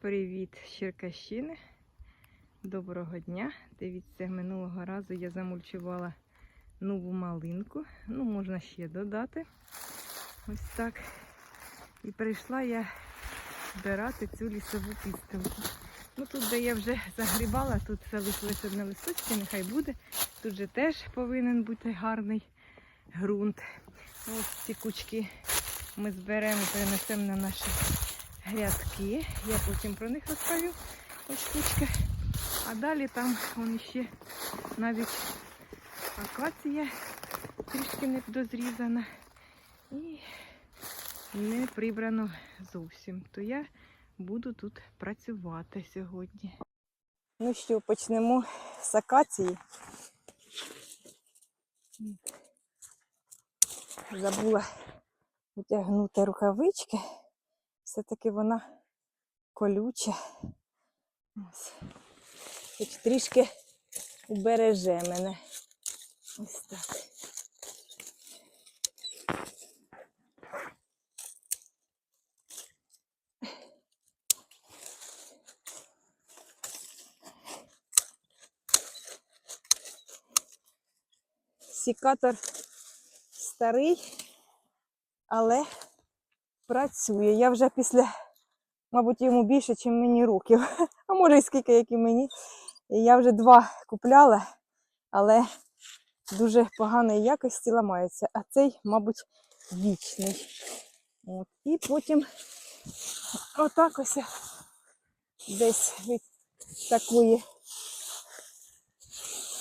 Привіт, з Черкащини. Доброго дня. Дивіться, минулого разу я замульчувала нову малинку. Ну, можна ще додати. Ось так. І прийшла я збирати цю лісову пістилку. Ну тут, де я вже загрібала, тут залишилось одне листочки, нехай буде. Тут же теж повинен бути гарний ґрунт. Ось ці кучки ми зберемо перенесемо на наші грядки. Я потім про них розкажу. Ось кучка. А далі там вон ще навіть акація трішки не дозрізана і не прибрано зовсім. То я буду тут працювати сьогодні. Ну що, почнемо з акації. Забула витягнути рукавички. Все-таки вона колюча. Ось. Хоч трішки убереже мене. Ось так. Сікатор старий, але працює. Я вже після, мабуть, йому більше, ніж мені років. А може і скільки, як і мені. Я вже два купляла, але дуже поганої якості ламаються. А цей, мабуть, вічний. От. І потім отак ось десь від такої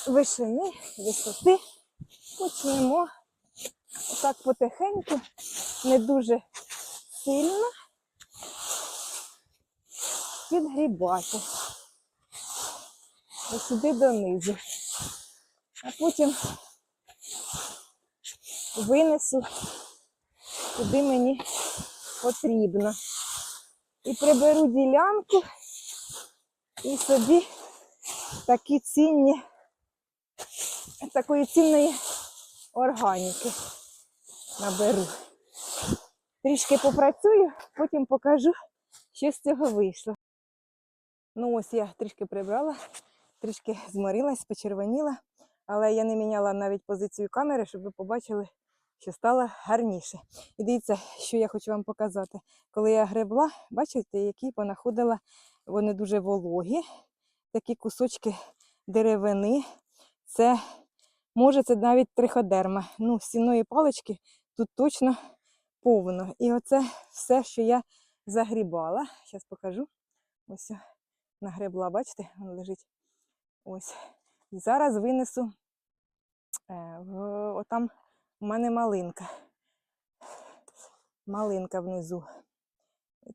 вишини, висоти почнемо отак потихеньку, не дуже сильно підгрібати. Ось сюди донизу. А потім винесу, куди мені потрібно. І приберу ділянку і собі такі цінні, такої цінної органіки наберу. Трішки попрацюю, потім покажу, що з цього вийшло. Ну ось я трішки прибрала, трішки зморилась, почервоніла, але я не міняла навіть позицію камери, щоб ви побачили, що стало гарніше. І дивіться, що я хочу вам показати. Коли я гребла, бачите, які понаходила, вони дуже вологі, такі кусочки деревини. Це може це навіть триходерма. Ну, стінної палички тут точно повно. І оце все, що я загрібала. Зараз покажу. Ось нагребла, бачите, він лежить. Ось. І зараз винесу. е, отам у мене малинка. Малинка внизу.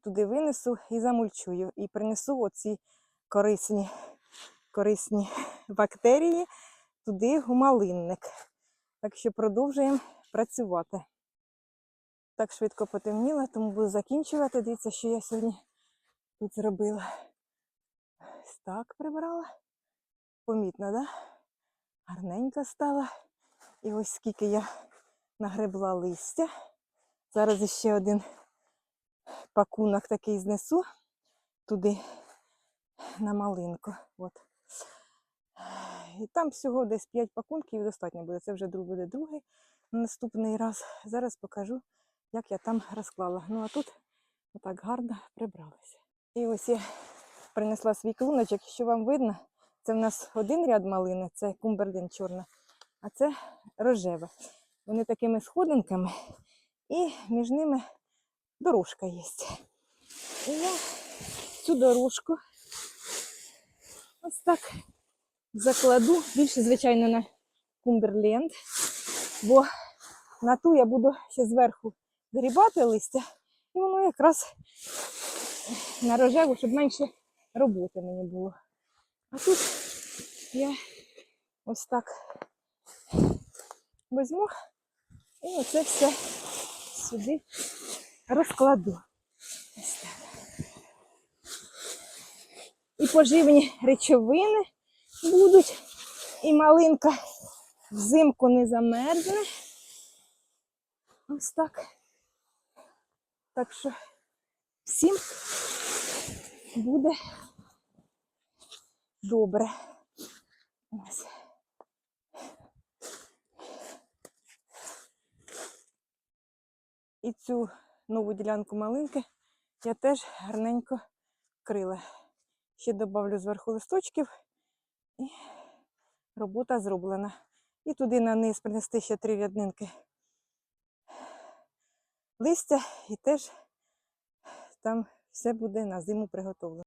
Туди винесу і замульчую. І принесу оці корисні, корисні бактерії туди в малинник. Так що продовжуємо працювати. Так швидко потемніло, тому буду закінчувати. Дивіться, що я сьогодні тут зробила. Ось так прибрала. Помітно, да? Гарненько стала. І ось скільки я нагребла листя. Зараз ще один пакунок такий знесу туди на малинку. От. І там всього десь 5 пакунків достатньо буде. Це вже буде другий наступний раз. Зараз покажу, як я там розклала. Ну а тут отак гарно прибралася. І ось я принесла свій клуночок. Що вам видно, це в нас один ряд малини, це кумберден чорна, а це рожева. Вони такими сходинками, і між ними дорожка є. І я цю дорожку ось так закладу більше, звичайно, на кумберленд, бо на ту я буду ще зверху згрібати листя, і воно якраз на рожеву, щоб менше роботи мені було. А тут я ось так візьму і оце все сюди розкладу. Ось так. І поживні речовини будуть, і малинка взимку не замерзне. Ось так. Так що всім буде добре. І цю нову ділянку малинки я теж гарненько крила. Ще додавлю зверху листочків і робота зроблена. І туди на низ принести ще три ряднинки листя, і теж там все буде на зиму приготовлено.